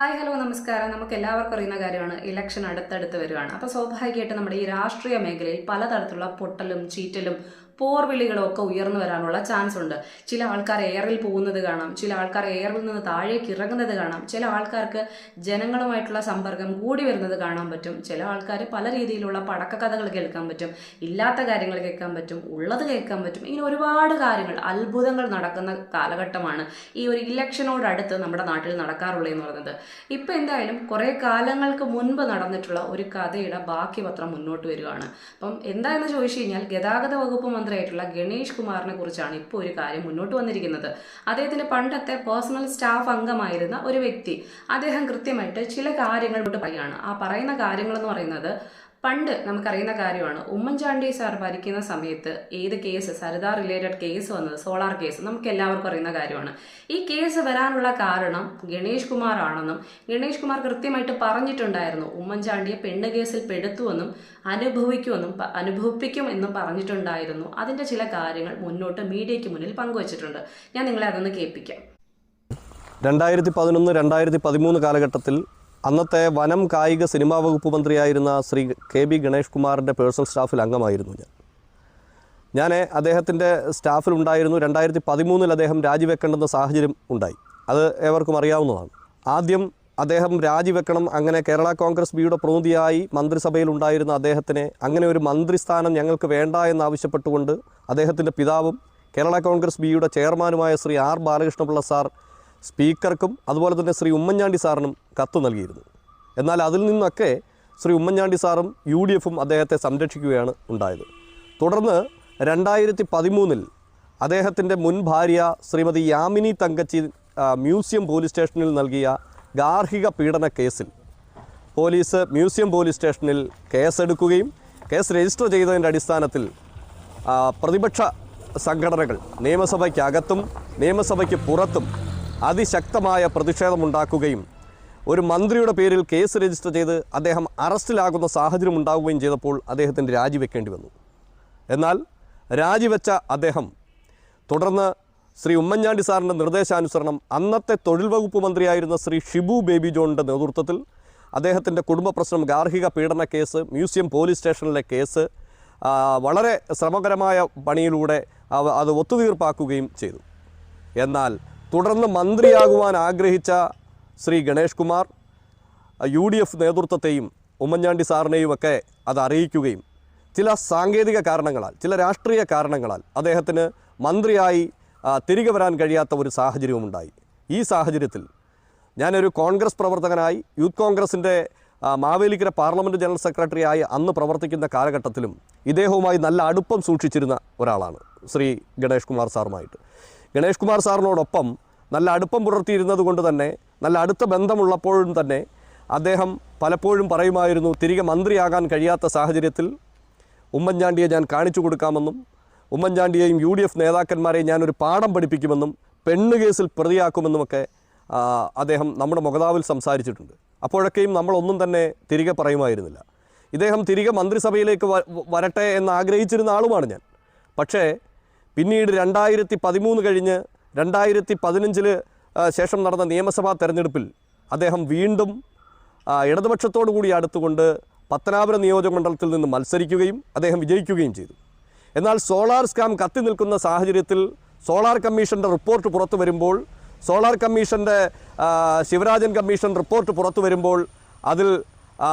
Hi hello നമസ്കാരം. നമുക്ക് എല്ലാവർക്കും അറിയുന്ന കാര്യമാണ്. ഇലക്ഷൻ അടുത്തടുത്ത് വരുവാണ്. അപ്പോൾ സ്വാഭാവികമായിട്ട് നമ്മുടെ ഈ രാഷ്ട്രീയ മേഖലയിൽ പലതരത്തിലുള്ള പൊട്ടലും ചീറ്റലും പോർവിളികളും ഒക്കെ ഉയർന്നു വരാനുള്ള ചാൻസ് ഉണ്ട്. ചില ആൾക്കാർ എയറിൽ പോകുന്നത് കാണാം ചില ആൾക്കാർ എയറിൽ നിന്ന് താഴേക്ക് ഇറങ്ങുന്നത് കാണാം ചില ആൾക്കാർക്ക് ജനങ്ങളുമായിട്ടുള്ള സമ്പർക്കം കൂടി വരുന്നത് കാണാൻ പറ്റും ചില ആൾക്കാർ പല രീതിയിലുള്ള പടക്കക്കഥകൾ കേൾക്കാൻ പറ്റും ഇല്ലാത്ത കാര്യങ്ങൾ കേൾക്കാൻ പറ്റും ഉള്ളത് കേൾക്കാൻ പറ്റും ഇങ്ങനെ ഒരുപാട് കാര്യങ്ങൾ അത്ഭുതങ്ങൾ നടക്കുന്ന കാലഘട്ടമാണ് ഈ ഒരു ഇലക്ഷനോടടുത്ത് നമ്മുടെ നാട്ടിൽ നടക്കാറുള്ളത് എന്ന് പറയുന്നത്. ഇപ്പം എന്തായാലും കുറേ കാലങ്ങൾക്ക് മുൻപ് നടന്നിട്ടുള്ള ഒരു കഥയുടെ ബാക്കി പത്രം മുന്നോട്ട് വരികയാണ്. അപ്പം എന്താണെന്ന് ചോദിച്ചു കഴിഞ്ഞാൽ ഗതാഗത വകുപ്പ് മന്ത്രിയായിട്ടുള്ള ഗണേഷ് കുമാറിനെ കുറിച്ചാണ് ഇപ്പോൾ ഒരു കാര്യം മുന്നോട്ട് വന്നിരിക്കുന്നത്. അദ്ദേഹത്തിന്റെ പണ്ടത്തെ പേഴ്സണൽ സ്റ്റാഫ് അംഗമായിരുന്ന ഒരു വ്യക്തി. അദ്ദേഹം കൃത്യമായിട്ട് ചില കാര്യങ്ങൾ പറയുകയാണ്. ആ പറയുന്ന കാര്യങ്ങൾ എന്ന് പറയുന്നത് പണ്ട് നമുക്കറിയുന്ന കാര്യമാണ്. ഉമ്മൻചാണ്ടി സാർ ഭരിക്കുന്ന സമയത്ത് ഏത് കേസ് സരിത റിലേറ്റഡ് കേസ് വന്നത് സോളാർ കേസ് നമുക്ക് എല്ലാവർക്കും അറിയുന്ന കാര്യമാണ്. ഈ കേസ് വരാനുള്ള കാരണം ഗണേഷ് കുമാർ ആണെന്നും ഗണേഷ് കുമാർ കൃത്യമായിട്ട് പറഞ്ഞിട്ടുണ്ടായിരുന്നു. ഉമ്മൻചാണ്ടിയെ പെണ്ണ് കേസിൽ പെടുത്തുമെന്നും അനുഭവിക്കുമെന്നും അനുഭവിപ്പിക്കും എന്നും പറഞ്ഞിട്ടുണ്ടായിരുന്നു. അതിന്റെ ചില കാര്യങ്ങൾ മുന്നോട്ട് മീഡിയയ്ക്ക് മുന്നിൽ പങ്കുവച്ചിട്ടുണ്ട്. ഞാൻ നിങ്ങളെ അതൊന്ന് കേൾപ്പിക്കാം. രണ്ടായിരത്തി പതിനൊന്ന് രണ്ടായിരത്തി പതിമൂന്ന് കാലഘട്ടത്തിൽ അന്നത്തെ വനം കായിക സിനിമാ വകുപ്പ് മന്ത്രിയായിരുന്ന ശ്രീ കെ ബി ഗണേഷ് കുമാറിന്റെ പേഴ്സണൽ സ്റ്റാഫിൽ അംഗമായിരുന്നു ഞാൻ. ഞാൻ അദ്ദേഹത്തിന്റെ സ്റ്റാഫിലുണ്ടായിരുന്നു രണ്ടായിരത്തി പതിമൂന്നിൽ അദ്ദേഹം രാജിവെക്കേണ്ടുന്ന സാഹചര്യം ഉണ്ടായി. അത് ഏവർക്കും അറിയാവുന്നതാണ്. ആദ്യം അദ്ദേഹം രാജിവെക്കണം അങ്ങനെ കേരള കോൺഗ്രസ് ബിയുടെ പ്രതിനിധിയായി മന്ത്രിസഭയിൽ ഉണ്ടായിരുന്ന അദ്ദേഹത്തിന് അങ്ങനെ ഒരു മന്ത്രിസ്ഥാനം ഞങ്ങൾക്ക് വേണ്ട എന്നാവശ്യപ്പെട്ടുകൊണ്ട് അദ്ദേഹത്തിന്റെ പിതാവും കേരള കോൺഗ്രസ് ബിയുടെ ചെയർമാനുമായ ശ്രീ ആർ ബാലകൃഷ്ണപിള്ള സാർ സ്പീക്കർക്കും അതുപോലെ തന്നെ ശ്രീ ഉമ്മൻചാണ്ടി സാറിനും കത്ത് നൽകിയിരുന്നു. എന്നാൽ അതിൽ നിന്നൊക്കെ ശ്രീ ഉമ്മൻചാണ്ടി സാറും യു ഡി എഫും അദ്ദേഹത്തെ സംരക്ഷിക്കുകയാണ് ഉണ്ടായത്. തുടർന്ന് രണ്ടായിരത്തി പതിമൂന്നിൽ അദ്ദേഹത്തിന്റെ മുൻ ഭാര്യ ശ്രീമതി യാമിനി തങ്കച്ചി മ്യൂസിയം പോലീസ് സ്റ്റേഷനിൽ നൽകിയ ഗാർഹിക പീഡന കേസിൽ പോലീസ് മ്യൂസിയം പോലീസ് സ്റ്റേഷനിൽ കേസെടുക്കുകയും കേസ് രജിസ്റ്റർ ചെയ്തതിന്റെ അടിസ്ഥാനത്തിൽ പ്രതിപക്ഷ സംഘടനകൾ നിയമസഭയ്ക്കകത്തും നിയമസഭയ്ക്ക് പുറത്തും അതിശക്തമായ പ്രതിഷേധമുണ്ടാക്കുകയും ഒരു മന്ത്രിയുടെ പേരിൽ കേസ് രജിസ്റ്റർ ചെയ്ത് അദ്ദേഹം അറസ്റ്റിലാകുന്ന സാഹചര്യം ഉണ്ടാവുകയും ചെയ്തപ്പോൾ അദ്ദേഹത്തിന് രാജിവെക്കേണ്ടി വന്നു. എന്നാൽ രാജിവെച്ച അദ്ദേഹം തുടർന്ന് ശ്രീ ഉമ്മൻചാണ്ടി സാറിന്റെ നിർദ്ദേശാനുസരണം അന്നത്തെ തൊഴിൽ വകുപ്പ് മന്ത്രിയായിരുന്ന ശ്രീ ഷിബു ബേബി ജോണിന്റെ നേതൃത്വത്തിൽ അദ്ദേഹത്തിന്റെ കുടുംബ പ്രശ്നം ഗാർഹിക പീഡന കേസ് മ്യൂസിയം പോലീസ് സ്റ്റേഷനിലെ കേസ് വളരെ ശ്രമകരമായ പണിയിലൂടെ അത് ഒത്തുതീർപ്പാക്കുകയും ചെയ്തു. എന്നാൽ തുടർന്ന് മന്ത്രിയാകുവാൻ ആഗ്രഹിച്ച Shri Ganesh Kumar U D F നേതൃത്വത്തെയും Oommen Chandy സാറിനെയും ഒക്കെ അത് അറിയിക്കുകയും ചില സാങ്കേതിക കാരണങ്ങളാൽ ചില രാഷ്ട്രീയ കാരണങ്ങളാൽ അദ്ദേഹത്തിന് മന്ത്രിയായി തിരികെ വരാൻ കഴിയാത്ത ഒരു സാഹചര്യവുമുണ്ടായി ഈ സാഹചര്യത്തിൽ ഞാനൊരു കോൺഗ്രസ് പ്രവർത്തകനായി യൂത്ത് കോൺഗ്രസിന്റെ മാവേലിക്കര പാർലമെന്റ് ജനറൽ സെക്രട്ടറി ആയി അന്ന് പ്രവർത്തിക്കുന്ന കാലഘട്ടത്തിലും ഇദ്ദേഹവുമായി നല്ല അടുപ്പം സൂക്ഷിച്ചിരുന്ന ഒരാളാണ് ശ്രീ ഗണേഷ് കുമാർ സാറുമായിട്ട്. ഗണേഷ് കുമാർ സാറിനോടൊപ്പം നല്ല അടുപ്പം പുലർത്തിയിരുന്നത് കൊണ്ട് തന്നെ നല്ല അടുത്ത ബന്ധമുള്ളപ്പോഴും തന്നെ അദ്ദേഹം പലപ്പോഴും പറയുമായിരുന്നു തിരികെ മന്ത്രിയാകാൻ കഴിയാത്ത സാഹചര്യത്തിൽ ഉമ്മൻചാണ്ടിയെ ഞാൻ കാണിച്ചു കൊടുക്കാമെന്നും ഉമ്മൻചാണ്ടിയെയും യു ഡി എഫ് നേതാക്കന്മാരെയും ഞാനൊരു പാഠം പഠിപ്പിക്കുമെന്നും പെണ്ണ് കേസിൽ പ്രതിയാക്കുമെന്നുമൊക്കെ അദ്ദേഹം നമ്മുടെ മുഖതാവിൽ സംസാരിച്ചിട്ടുണ്ട്. അപ്പോഴൊക്കെയും നമ്മളൊന്നും തന്നെ തിരികെ പറയുമായിരുന്നില്ല. ഇദ്ദേഹം തിരികെ മന്ത്രിസഭയിലേക്ക് വരട്ടെ എന്ന് ആഗ്രഹിച്ചിരുന്ന ആളുമാണ് ഞാൻ. പക്ഷേ പിന്നീട് രണ്ടായിരത്തി പതിമൂന്ന് കഴിഞ്ഞ് രണ്ടായിരത്തി പതിനഞ്ചിൽ ശേഷം നടന്ന നിയമസഭാ തെരഞ്ഞെടുപ്പിൽ അദ്ദേഹം വീണ്ടും ഇടതുപക്ഷത്തോടു കൂടി അടുത്തുകൊണ്ട് പത്തനാപുരം നിയോജക മണ്ഡലത്തിൽ നിന്ന് മത്സരിക്കുകയും അദ്ദേഹം വിജയിക്കുകയും ചെയ്തു. എന്നാൽ സോളാർ സ്കാം കത്തി നിൽക്കുന്ന സാഹചര്യത്തിൽ സോളാർ കമ്മീഷന്റെ റിപ്പോർട്ട് പുറത്തു വരുമ്പോൾ സോളാർ കമ്മീഷന്റെ ശിവരാജൻ കമ്മീഷൻ റിപ്പോർട്ട് പുറത്തു വരുമ്പോൾ അതിൽ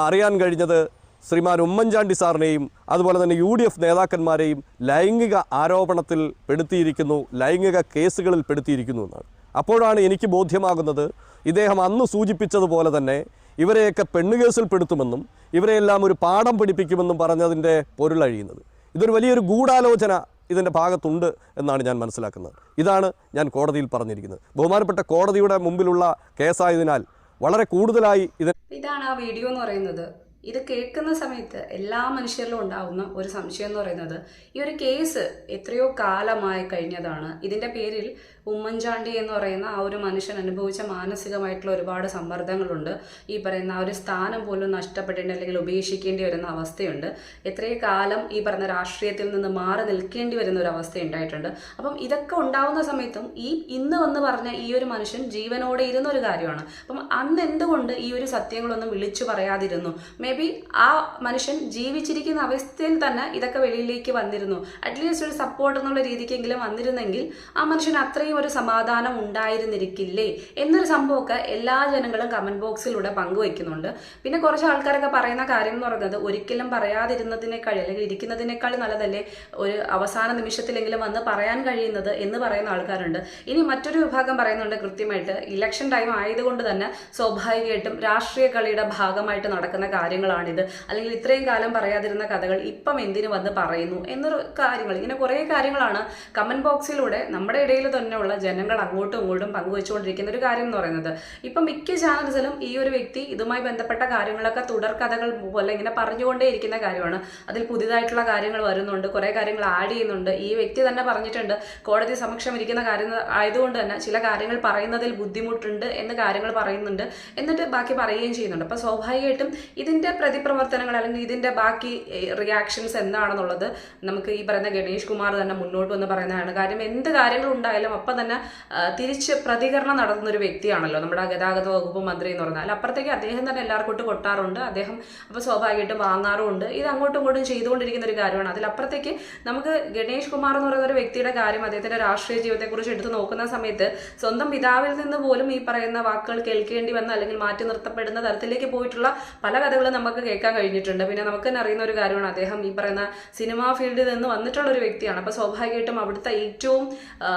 അറിയാൻ കഴിഞ്ഞത് ശ്രീമാൻ ഉമ്മൻചാണ്ടി സാറിനെയും അതുപോലെ തന്നെ യു ഡി എഫ് നേതാക്കന്മാരെയും ലൈംഗിക ആരോപണത്തിൽ പെടുത്തിയിരിക്കുന്നു ലൈംഗിക കേസുകളിൽ പെടുത്തിയിരിക്കുന്നു എന്നാണ്. അപ്പോഴാണ് എനിക്ക് ബോധ്യമാകുന്നത് ഇദ്ദേഹം അന്ന് സൂചിപ്പിച്ചതുപോലെ തന്നെ ഇവരെയൊക്കെ പെണ്ണുകേസിൽ പെടുത്തുമെന്നും ഇവരെയെല്ലാം ഒരു പാഠം പഠിപ്പിക്കുമെന്നും പറഞ്ഞതിന്റെ പൊരുളഴിയുന്നത് ഇതൊരു വലിയൊരു ഗൂഢാലോചന ഇതിന്റെ ഭാഗത്തുണ്ട് എന്നാണ് ഞാൻ മനസ്സിലാക്കുന്നത്. ഇതാണ് ഞാൻ കോടതിയിൽ പറഞ്ഞിരിക്കുന്നത്. ബഹുമാനപ്പെട്ട കോടതിയുടെ മുമ്പിലുള്ള കേസായതിനാൽ വളരെ കൂടുതലായി ഇത് ഇതാണ് ആ വീഡിയോ എന്ന് പറയുന്നത്. ഇത് കേൾക്കുന്ന സമയത്ത് എല്ലാ മനുഷ്യരിലും ഉണ്ടാകുന്ന ഒരു സംശയം എന്ന് പറയുന്നത് ഈ ഒരു കേസ് എത്രയോ കാലമായി കഴിഞ്ഞതാണ്. ഇതിന്റെ പേരിൽ ഉമ്മൻചാണ്ടി എന്ന് പറയുന്ന ആ ഒരു മനുഷ്യൻ അനുഭവിച്ച മാനസികമായിട്ടുള്ള ഒരുപാട് സമ്മർദ്ദങ്ങളുണ്ട്. ഈ പറയുന്ന ആ ഒരു സ്ഥാനം പോലും നഷ്ടപ്പെടേണ്ടി അല്ലെങ്കിൽ ഉപേക്ഷിക്കേണ്ടി വരുന്ന അവസ്ഥയുണ്ട്. എത്രയും കാലം ഈ പറഞ്ഞ രാഷ്ട്രീയത്തിൽ നിന്ന് മാറി നിൽക്കേണ്ടി വരുന്ന ഒരു അവസ്ഥ ഉണ്ടായിട്ടുണ്ട്. അപ്പം ഇതൊക്കെ ഉണ്ടാവുന്ന സമയത്തും ഈ ഇന്ന് വന്ന് പറഞ്ഞ ഈ ഒരു മനുഷ്യൻ ജീവനോടെ ഇരുന്ന ഒരു കാര്യമാണ്. അപ്പം അന്ന് എന്തുകൊണ്ട് ഈ ഒരു സത്യങ്ങളൊന്നും വിളിച്ചു പറയാതിരുന്നു? മേ ബി ആ മനുഷ്യൻ ജീവിച്ചിരിക്കുന്ന അവസ്ഥയിൽ തന്നെ ഇതൊക്കെ വെളിയിലേക്ക് വന്നിരുന്നു. അറ്റ്ലീസ്റ്റ് ഒരു സപ്പോർട്ട് എന്നുള്ള രീതിക്കെങ്കിലും വന്നിരുന്നെങ്കിൽ ആ മനുഷ്യൻ അത്രയും ഒരു സമാധാനം ഉണ്ടായിരുന്നിരിക്കില്ലേ? എന്നൊരു സംഭവമൊക്കെ എല്ലാ ജനങ്ങളും കമന്റ് ബോക്സിലൂടെ പങ്കുവയ്ക്കുന്നുണ്ട് പിന്നെ കുറച്ച് ആൾക്കാരൊക്കെ പറയുന്ന കാര്യം എന്ന് പറയുന്നത് ഒരിക്കലും പറയാതിരുന്നതിനേക്കാൾ അല്ലെങ്കിൽ ഇരിക്കുന്നതിനേക്കാൾ നല്ലതല്ലേ ഒരു അവസാന നിമിഷത്തിലെങ്കിലും വന്ന് പറയാൻ കഴിയുന്നത് എന്ന് പറയുന്ന ആൾക്കാരുണ്ട്. ഇനി മറ്റൊരു വിഭാഗം പറയുന്നുണ്ട് കൃത്യമായിട്ട് ഇലക്ഷൻ ടൈം ആയതുകൊണ്ട് തന്നെ സ്വാഭാവികമായിട്ടും രാഷ്ട്രീയ കളിയുടെ ഭാഗമായിട്ട് നടക്കുന്ന കാര്യങ്ങളാണിത്. അല്ലെങ്കിൽ ഇത്രയും കാലം പറയാതിരുന്ന കഥകൾ ഇപ്പം എന്തിനു വന്ന് പറയുന്നു എന്നൊരു കാര്യങ്ങൾ. ഇങ്ങനെ കുറേ കാര്യങ്ങളാണ് കമന്റ് ബോക്സിലൂടെ നമ്മുടെ ഇടയിൽ തന്നെയുള്ള ജനങ്ങൾ അങ്ങോട്ടും ഇങ്ങോട്ടും പങ്കുവെച്ചുകൊണ്ടിരിക്കുന്ന ഒരു കാര്യം എന്ന് പറയുന്നത്. ഇപ്പം മിക്ക ചാനൽസിലും ഈ ഒരു വ്യക്തി ഇതുമായി ബന്ധപ്പെട്ട കാര്യങ്ങളൊക്കെ തുടർക്കഥകൾ പോലെ ഇങ്ങനെ പറഞ്ഞുകൊണ്ടേ ഇരിക്കുന്ന കാര്യമാണ്. അതിൽ പുതിയതായിട്ടുള്ള കാര്യങ്ങൾ വരുന്നുണ്ട് കുറേ കാര്യങ്ങൾ ആഡ് ചെയ്യുന്നുണ്ട്. ഈ വ്യക്തി തന്നെ പറഞ്ഞിട്ടുണ്ട് കോടതി സമക്ഷം ഇരിക്കുന്ന കാര്യം ആയതുകൊണ്ട് തന്നെ ചില കാര്യങ്ങൾ പറയുന്നതിൽ ബുദ്ധിമുട്ടുണ്ട് എന്ന് കാര്യങ്ങൾ പറയുന്നുണ്ട് എന്നിട്ട് ബാക്കി പറയുകയും ചെയ്യുന്നുണ്ട്. അപ്പോൾ സ്വാഭാവികമായിട്ടും ഇതിന്റെ പ്രതിപ്രവർത്തനങ്ങൾ അല്ലെങ്കിൽ ഇതിന്റെ ബാക്കി റിയാക്ഷൻസ് എന്താണെന്നുള്ളത് നമുക്ക് ഈ പറയുന്ന ഗണേഷ് കുമാർ തന്നെ മുന്നോട്ട് വന്ന് പറയുന്നതാണ്. കാര്യം എന്ത് കാര്യങ്ങൾ ഉണ്ടായാലും അപ്പം തന്നെ ആ, തിരിച്ച് പ്രതികരണം നടത്തുന്ന ഒരു വ്യക്തിയാണല്ലോ. നമ്മുടെ ഗതാഗത വകുപ്പ് മന്ത്രി എന്ന് പറഞ്ഞാൽ. അപ്പുറത്തേക്ക് അദ്ദേഹം തന്നെ എല്ലാവർക്കും കൊട്ടാറുണ്ട്. അദ്ദേഹം അപ്പോൾ സ്വാഭാവികമായിട്ടും വാങ്ങാറുമുണ്ട് ഇത് അങ്ങോട്ടും ഇങ്ങോട്ടും ചെയ്തുകൊണ്ടിരിക്കുന്ന ഒരു കാര്യമാണ്. അതിലപ്പുറത്തേക്ക് നമുക്ക് ഗണേഷ് കുമാർ എന്ന് പറയുന്ന ഒരു വ്യക്തിയുടെ കാര്യം അദ്ദേഹത്തിന്റെ രാഷ്ട്രീയ ജീവിതത്തെക്കുറിച്ച് എടുത്തു നോക്കുന്ന സമയത്ത് സ്വന്തം പിതാവിൽ നിന്ന് പോലും ഈ പറയുന്ന വാക്കുകൾ കേൾക്കേണ്ടി വന്ന അല്ലെങ്കിൽ മാറ്റി നിർത്തപ്പെടുന്ന തരത്തിലേക്ക് പോയിട്ടുള്ള പല കഥകളും നമുക്ക് കേൾക്കാൻ കഴിഞ്ഞിട്ടുണ്ട്. പിന്നെ നമുക്ക് തന്നെ അറിയുന്ന ഒരു കാര്യമാണ്. അദ്ദേഹം ഈ പറയുന്ന സിനിമാ ഫീൽഡിൽ നിന്ന് വന്നിട്ടുള്ള ഒരു വ്യക്തിയാണ്. അപ്പോൾ സ്വാഭാവികമായിട്ടും അവിടുത്തെ ഏറ്റവും ആ,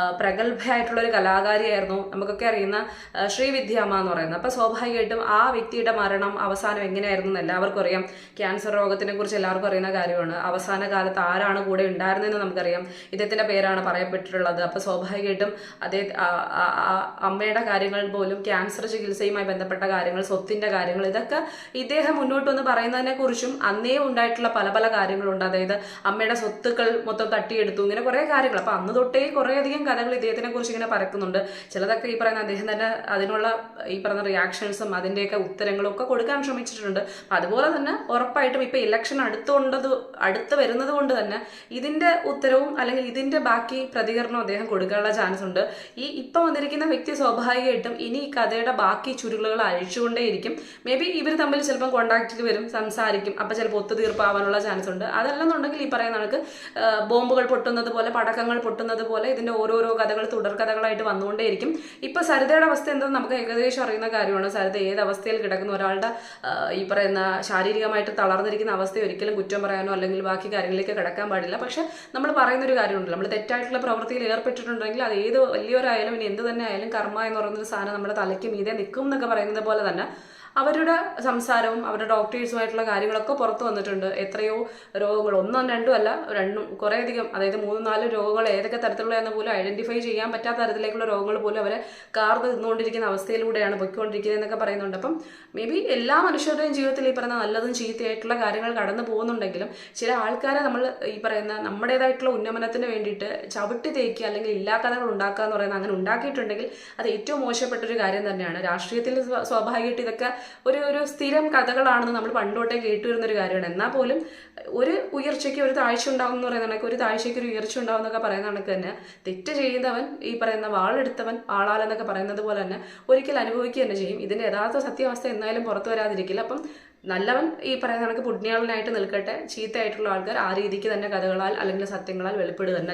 പ്രഗത്ഭയായിട്ടുള്ള ഒരു കലാകാരിയായിരുന്നു. നമുക്കൊക്കെ അറിയുന്ന ശ്രീവിദ്യാമ്മ എന്ന് പറയുന്നത് അപ്പോൾ സ്വാഭാവികമായിട്ടും ആ വ്യക്തിയുടെ മരണം അവസാനം എങ്ങനെയായിരുന്നു എന്ന് എല്ലാവർക്കും അറിയാം. ക്യാൻസർ രോഗത്തിനെ കുറിച്ച് എല്ലാവർക്കും അറിയുന്ന കാര്യമാണ്. അവസാന കാലത്ത് ആരാണ് കൂടെ ഉണ്ടായിരുന്നതെന്ന് നമുക്കറിയാം. ഇദ്ദേഹത്തിന്റെ പേരാണ് പറയപ്പെട്ടിട്ടുള്ളത്. അപ്പോൾ സ്വാഭാവികമായിട്ടും അതേ അമ്മയുടെ കാര്യങ്ങൾ പോലും ക്യാൻസർ ചികിത്സയുമായി ബന്ധപ്പെട്ട കാര്യങ്ങൾ സ്വത്തിന്റെ കാര്യങ്ങൾ ഇതൊക്കെ ഇദ്ദേഹം മുന്നോട്ട് വന്ന് പറയുന്നതിനെ കുറിച്ചും അന്നേ ഉണ്ടായിട്ടുള്ള പല പല കാര്യങ്ങളുണ്ട്. അതായത് അമ്മയുടെ സ്വത്തുക്കൾ മൊത്തം തട്ടിയെടുത്തു ഇങ്ങനെ കുറേ കാര്യങ്ങൾ. അപ്പൊ അന്ന് തൊട്ടേ കുറേയധികം കഥകൾ ഇദ്ദേഹത്തിനെ കുറിച്ച് ഇങ്ങനെ പറക്കുന്നുണ്ട്. ചിലതൊക്കെ ഈ പറയുന്ന അദ്ദേഹം തന്നെ അതിനുള്ള ഈ പറയുന്ന റിയാക്ഷൻസും അതിന്റെയൊക്കെ ഉത്തരങ്ങളും ഒക്കെ കൊടുക്കാൻ ശ്രമിച്ചിട്ടുണ്ട്. അതുപോലെ തന്നെ ഉറപ്പായിട്ടും ഇപ്പൊ ഇലക്ഷൻ അടുത്തുകൊണ്ടത് അടുത്ത് വരുന്നത് കൊണ്ട് തന്നെ ഇതിന്റെ ഉത്തരവും അല്ലെങ്കിൽ ഇതിന്റെ ബാക്കി പ്രതികരണവും അദ്ദേഹം കൊടുക്കാനുള്ള ചാൻസ് ഉണ്ട്. ഈ ഇപ്പം വന്നിരിക്കുന്ന വ്യക്തി സ്വാഭാവികമായിട്ടും ഇനി ഈ കഥയുടെ ബാക്കി ചുരുളുകൾ അഴിച്ചുകൊണ്ടേയിരിക്കും. മേ ബി ഇവർ തമ്മിൽ ചിലപ്പോൾ കോണ്ടാക്റ്റിൽ വരും സംസാരിക്കും. അപ്പം ചിലപ്പോൾ ഒത്തുതീർപ്പാവാനുള്ള ചാൻസ് ഉണ്ട്. അതല്ലെന്നുണ്ടെങ്കിൽ ഈ പറയുന്ന കണക്ക് ബോംബുകൾ പൊട്ടുന്നത് പോലെ പടക്കങ്ങൾ പൊട്ടുന്നത് പോലെ ഇതിന്റെ ഓരോരോ കഥകൾ തുടർക്കഥകളായിട്ട് വന്നുകൊണ്ടേയിരിക്കും. ഇപ്പൊ സരിതയുടെ അവസ്ഥ എന്തെന്ന് നമുക്ക് ഏകദേശം അറിയുന്ന കാര്യമാണ്. സരിത ഏത് അവസ്ഥയിൽ കിടക്കുന്ന? ഒരാളുടെ ഈ പറയുന്ന ശാരീരികമായിട്ട് തളർന്നിരിക്കുന്ന അവസ്ഥ ഒരിക്കലും കുറ്റം പറയാനോ അല്ലെങ്കിൽ ബാക്കി കാര്യങ്ങളിലേക്ക് കിടക്കാൻ പാടില്ല. പക്ഷെ നമ്മൾ പറയുന്ന ഒരു കാര്യമുണ്ട് നമ്മൾ തെറ്റായിട്ടുള്ള പ്രവൃത്തിയിൽ ഏർപ്പെട്ടിട്ടുണ്ടെങ്കിൽ അത് ഏത് വലിയവരായാലും ഇനി എന്ത് തന്നെ ആയാലും കർമ്മ എന്ന് പറയുന്ന ഒരു സാധനം നമ്മുടെ തലയ്ക്ക് മീതെ നിൽക്കും എന്നൊക്കെ പറയുന്നത് പോലെ തന്നെ അവരുടെ സംസാരവും അവരുടെ ഡോക്ടേഴ്സുമായിട്ടുള്ള കാര്യങ്ങളൊക്കെ പുറത്തു വന്നിട്ടുണ്ട്. എത്രയോ രോഗങ്ങൾ ഒന്നും രണ്ടും അല്ല രണ്ടും കുറേയധികം അതായത് മൂന്നും നാലും രോഗങ്ങൾ ഏതൊക്കെ തരത്തിലുള്ള പോലും ഐഡന്റിഫൈ ചെയ്യാൻ പറ്റാത്ത തരത്തിലേക്കുള്ള രോഗങ്ങൾ പോലും അവരെ കാർന്ന് നിന്നുകൊണ്ടിരിക്കുന്ന അവസ്ഥയിലൂടെയാണ് പൊയ്ക്കൊണ്ടിരിക്കുന്നത് എന്നൊക്കെ പറയുന്നുണ്ട്. അപ്പം മേ ബി എല്ലാ മനുഷ്യരുടെയും ജീവിതത്തിൽ ഈ പറയുന്ന നല്ലതും ചീത്തയായിട്ടുള്ള കാര്യങ്ങൾ കടന്നു പോകുന്നുണ്ടെങ്കിലും ചില ആൾക്കാരെ നമ്മൾ ഈ പറയുന്ന നമ്മുടേതായിട്ടുള്ള ഉന്നമനത്തിന് വേണ്ടിയിട്ട് ചവിട്ടി തേക്കുക അല്ലെങ്കിൽ ഇല്ലാ കഥകൾ ഉണ്ടാക്കുക എന്ന് പറയുന്നത് അങ്ങനെ ഉണ്ടാക്കിയിട്ടുണ്ടെങ്കിൽ അത് ഏറ്റവും മോശപ്പെട്ട ഒരു കാര്യം തന്നെയാണ്. രാഷ്ട്രീയത്തിൽ സ്വാഭാവികമായിട്ട് ഇതൊക്കെ ഒരു ഒരു സ്ഥിരം കഥകളാണെന്ന് നമ്മൾ പണ്ടോട്ടേ കേട്ടുവരുന്ന ഒരു കാര്യമാണ്. എന്നാൽ പോലും ഒരു ഉയർച്ചയ്ക്ക് ഒരു താഴ്ച ഉണ്ടാവും എന്ന് പറയുന്ന കണക്ക് ഒരു താഴ്ചയ്ക്ക് ഒരു ഉയർച്ച ഉണ്ടാവും എന്നൊക്കെ പറയുന്ന കണക്ക് തന്നെ തെറ്റ് ചെയ്യുന്നവൻ ഈ പറയുന്ന വാളെടുത്തവൻ ആളാലെന്നൊക്കെ പറയുന്നത് പോലെ തന്നെ ഒരിക്കൽ അനുഭവിക്കുക തന്നെ ചെയ്യും. ഇതിന്റെ യഥാർത്ഥ സത്യാവസ്ഥ എന്തായാലും പുറത്തു വരാതിരിക്കില്ല. അപ്പം നല്ലവൻ ഈ പറയുന്ന കണക്ക് പുണ്യാളനായിട്ട് നിൽക്കട്ടെ ചീത്തയായിട്ടുള്ള ആൾക്കാർ ആ രീതിക്ക് തന്നെ കഥകളാൽ അല്ലെങ്കിൽ സത്യങ്ങളാൽ വെളിപ്പെടുക തന്നെ